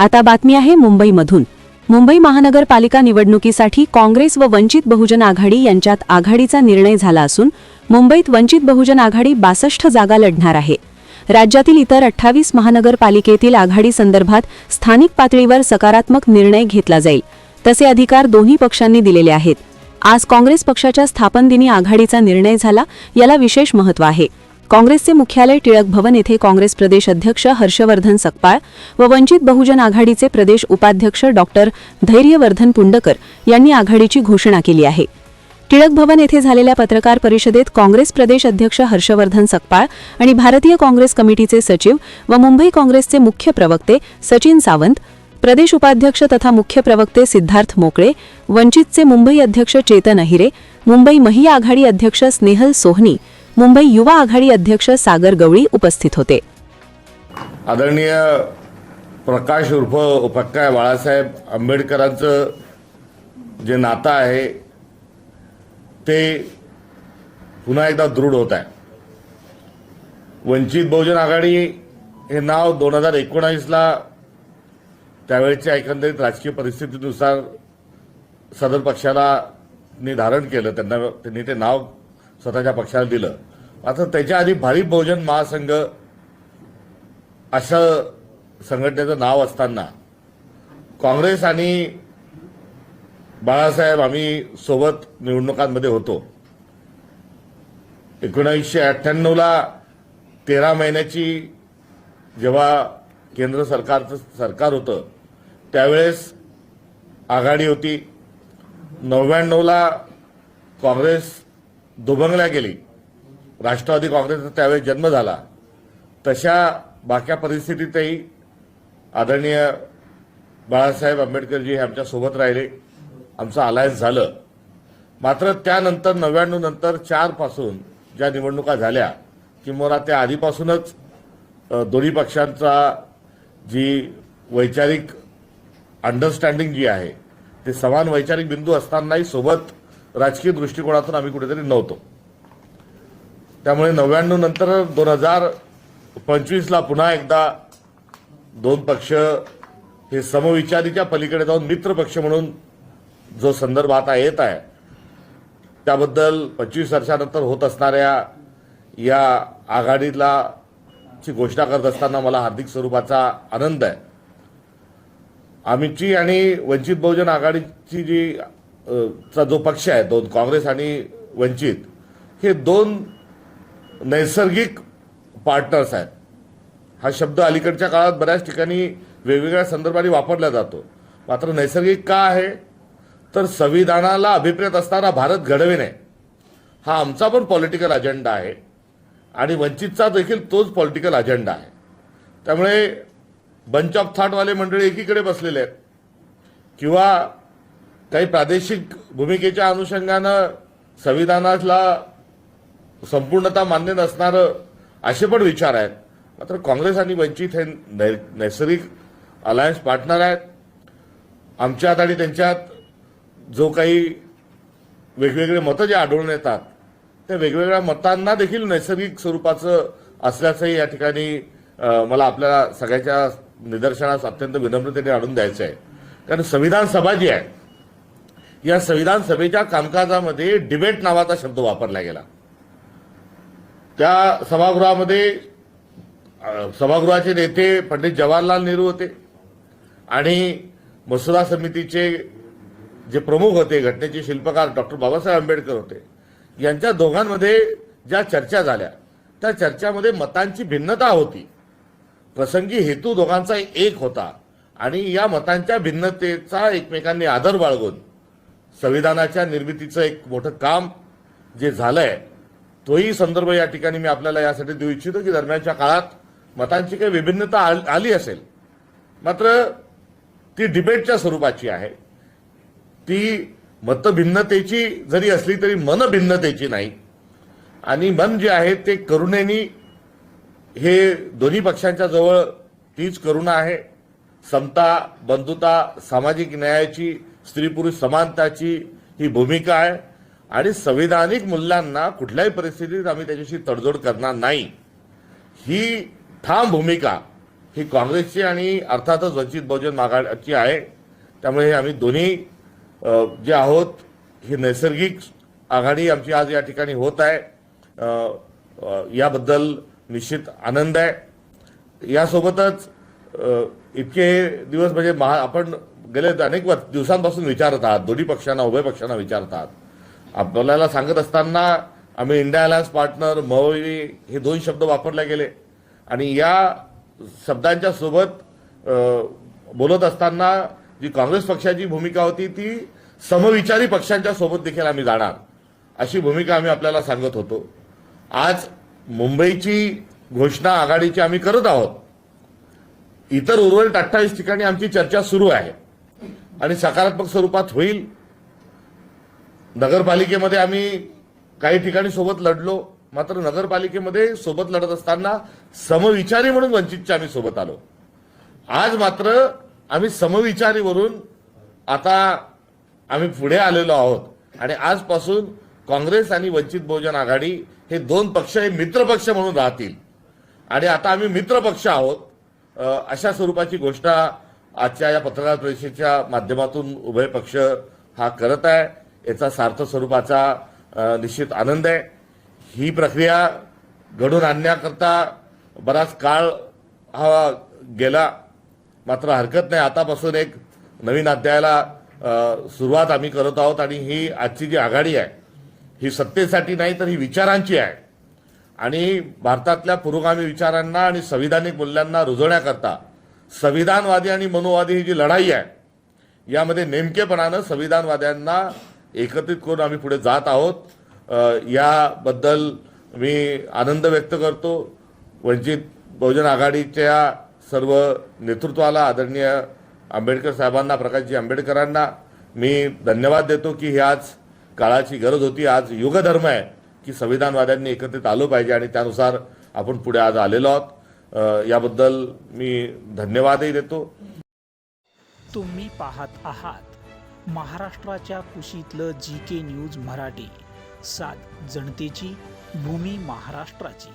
आता बातमी आहे मुंबईमधून. मुंबई महानगरपालिका निवडणुकीसाठी काँग्रेस व वंचित बहुजन आघाडी यांच्यात आघाडीचा निर्णय झाला असून मुंबईत वंचित बहुजन आघाडी बासष्ट जागा लढणार आहे. राज्यातील इतर अठ्ठावीस महानगरपालिकेतील आघाडी संदर्भात स्थानिक पातळीवर सकारात्मक निर्णय घेतला जाईल तसे अधिकार दोन्ही पक्षांनी दिलेले आहेत. आज काँग्रेस पक्षाच्या स्थापन दिनी आघाडीचा निर्णय झाला याला विशेष महत्त्व आहे. काँग्रेसचे मुख्यालय टिळक भवन येथे काँग्रेस प्रदेश अध्यक्ष हर्षवर्धन सकपाळ व वंचित बहुजन आघाडीचे प्रदेश उपाध्यक्ष डॉक्टर धैर्यवर्धन पुंडकर यांनी आघाडीची घोषणा केली आहे. टिळक भवन येथे झालेल्या पत्रकार परिषदेत काँग्रेस प्रदेश अध्यक्ष हर्षवर्धन सकपाळ आणि भारतीय काँग्रेस कमिटीचे सचिव व मुंबई काँग्रेसचे मुख्य प्रवक्ते सचिन सावंत प्रदेश उपाध्यक्ष तथा मुख्य प्रवक्ते सिद्धार्थ मोकळे वंचितचे मुंबई अध्यक्ष चेतन अहिरे मुंबई महिला आघाडी अध्यक्ष स्नेहल सोहनी मुंबई युवा आघाडी अध्यक्ष सागर गवळी उपस्थित होते. आदरणीय प्रकाश उर्फ उपक्काय बाळासाहेब आंबेडकरांचं जे नातं आहे ते पुन्हा एकदा दृढ होत आहे. वंचित बहुजन आघाडी हे नाव दोन हजार एकोणावीसला त्यावेळच्या एकंदरीत राजकीय परिस्थितीनुसार सदर पक्षाला धारण केलं त्यांना त्यांनी ते नाव स्वतःच्या पक्षाला दिलं. मात्र त्याच्या आधी भारिप बहुजन महासंघ असं संघटनेचं नाव असताना काँग्रेस आणि बाळासाहेब आम्ही सोबत निवडणुकांमध्ये होतो. एकोणीसशे अठ्ठ्याण्णवला तेरा महिन्याची जेव्हा केंद्र सरकारचं सरकार होतं त्यावेळेस आघाडी होती. नव्याण्णवला काँग्रेस दुभंगल्या गेली. राष्ट्रवादी काँग्रेसचा त्यावेळी जन्म झाला. तशा बाक्या परिस्थितीतही आदरणीय बाळासाहेब आंबेडकरजी हे आमच्यासोबत राहिले. आमचं अलायन्स झालं. मात्र त्यानंतर नव्याण्णव नंतर चारपासून ज्या निवडणुका झाल्या किंवा त्या आधीपासूनच दोन्ही पक्षांचा जी वैचारिक अंडरस्टँडिंग जी आहे ते समान वैचारिक बिंदू असतानाही सोबत राजकीय दृष्टिकोनातून आम्ही कुठेतरी नव्हतो. त्यामुळे नव्याण्णव नंतर दोन हजार पंचवीसला पुन्हा एकदा दोन पक्ष हे समविचारीच्या पलीकडे जाऊन मित्र पक्ष म्हणून जो संदर्भ आता येत आहे त्याबद्दल पंचवीस वर्षानंतर होत असणाऱ्या या आघाडीला ची घोषणा करत असताना मला हार्दिक स्वरूपाचा आनंद आहे. आमची आणि वंचित बहुजन आघाडीची जी चा जो पक्ष आहे दोन काँग्रेस आणि वंचित हे दोन नैसर्गिक पार्टनर्स आहेत. हा शब्द अलीकडच्या काळात बऱ्याच ठिकाणी वेगवेगळ्या संदर्भाने वापरला जातो. मात्र नैसर्गिक का आहे? तर संविधानाला अभिप्रेत असणारा भारत घडविणे हा आमचा पण पॉलिटिकल अजेंडा आहे आणि वंचितचा देखील तोच पॉलिटिकल अजेंडा आहे. त्यामुळे बंच ऑफ थाटवाले मंडळी एकीकडे बसलेले आहेत. किंवा काही प्रादेशिक भूमिकेच्या अनुषंगानं संविधानाला संपूर्णता मान्य नसणारं असे पण विचार आहेत. मात्र काँग्रेस आणि वंचित हे नै नैसर्गिक अलायन्स पार्टनर आहेत. आमच्यात आणि त्यांच्यात जो काही वेगवेगळे मतं जे आढळून येतात त्या वेगवेगळ्या मतांना देखील नैसर्गिक स्वरूपाचं असल्याचंही या ठिकाणी मला आपल्या सगळ्याच्या निदर्शनास अत्यंत विनम्रतेने आणून द्यायचं आहे कारण संविधान सभा जी आहे या संविधान सभेच्या कामकाजामध्ये डिबेट नावाचा शब्द वापरला गेला. त्या सभागृहामध्ये सभागृहाचे नेते पंडित जवाहरलाल नेहरू होते आणि मसुदा समितीचे जे प्रमुख होते घटनेचे शिल्पकार डॉक्टर बाबासाहेब आंबेडकर होते यांच्या दोघांमध्ये ज्या चर्चा झाल्या त्या चर्चामध्ये मतांची भिन्नता होती. प्रसंगी हेतू दोघांचा एक होता आणि या मतांच्या भिन्नतेचा एकमेकांनी आदर बाळगून संविधानाच्या निर्मितीचं एक मोठं काम जे झालंय तोही संदर्भ या ठिकाणी मी आपल्याला यासाठी देऊ इच्छितो की दरम्यानच्या काळात मतांची काही विभिन्नता आल- आली असेल. मात्र ती डिबेटच्या स्वरूपाची आहे. ती मतभिन्नतेची जरी असली तरी मनभिन्नतेची नाही. आणि मन जे आहे ते करुणेनी हे दोन्ही पक्षांच्या जवळ तीच करुणा आहे. समता बंधुता सामाजिक न्यायाची स्त्री पुरुष समानताची ही भूमिका आहे. आणि संविधानिक मूल्यांना कुठल्याही परिस्थितीत आम्ही त्याच्याशी तडजोड करणार नाही. ही ठाम भूमिका ही काँग्रेसची आणि अर्थातच वंचित बहुजन आघाडीची आहे. त्यामुळे हे आम्ही दोन्ही जे आहोत ही नैसर्गिक आघाडी आमची आज या ठिकाणी होत आहे. याबद्दल निश्चित आनंद आहे. यासोबतच इतके दिवस म्हणजे महा आपण गेले अनेक वर्ष दिवसांपासून विचारतात दोन्ही पक्षांना उभय पक्षांना विचारतात आपल्याला सांगत असताना आम्ही इंडिया अलायन्स पार्टनर मवई हे दोन शब्द वापरले गेले. आणि या शब्दांच्या सोबत बोलत असताना जी काँग्रेस पक्षाची भूमिका होती ती समविचारी पक्षांच्या सोबत देखील आम्ही जाणार अशी भूमिका आम्ही आपल्याला सांगत होतो. आज मुंबईची घोषणा आघाडीची आम्ही करत आहोत. इतर उर्वरित अठ्ठावीस ठिकाणी आमची चर्चा सुरू आहे. आणि सकारात्मक स्वरूपात होईल. नगरपालिकेमध्ये आम्ही काही ठिकाणी सोबत लढलो मात्र नगरपालिकेमध्ये सोबत लढत असताना समविचारी म्हणून वंचितच्या आम्ही सोबत आलो. आज मात्र आम्ही समविचारीवरून आता आम्ही पुढे आलेलो आहोत. आणि आजपासून काँग्रेस आणि वंचित बहुजन आघाडी हे दोन पक्ष हे मित्रपक्ष म्हणून राहतील. आणि आता आम्ही मित्रपक्ष आहोत अशा स्वरूपाची घोषणा आजच्या या पत्रकार परिषदेच्या माध्यमातून उभय पक्ष हा करत आहे. याचा सार्थ स्वरूपाचा निश्चित आनंद आहे. ही प्रक्रिया घडून आणण्याकरता बराच काळ हा गेला. मात्र हरकत नाही. आतापासून एक नवीन अध्यायाला सुरुवात आम्ही करत आहोत आणि ही आजची जी आघाडी आहे ही सत्तेसाठी नाही तर ही विचारांची आहे. आणि भारतातल्या पुरोगामी विचारांना आणि संविधानिक मूल्यांना रुजवण्याकरता संविधानवादी आणि मनोवादी ही जी लढाई आहे यामध्ये नेमकेपणानं संविधानवाद्यांना एकत्रित करून आम्ही पुढे जात आहोत. याबद्दल मी आनंद व्यक्त करतो. वंचित बहुजन आघाडीच्या सर्व नेतृत्वाला आदरणीय आंबेडकर साहेबांना प्रकाशजी आंबेडकरांना मी धन्यवाद देतो की ही आज काळाची गरज होती. आज युगधर्म आहे की संविधानवाद्यांनी एकत्रित आलो पाहिजे आणि त्यानुसार आपण पुढे आज आलेलो आहोत. याबद्दल मी धन्यवादही देतो. तुम्ही पाहत आहात महाराष्ट्राच्या कुशीतलं जी के न्यूज मराठी. सात जनतेची भूमी महाराष्ट्राची.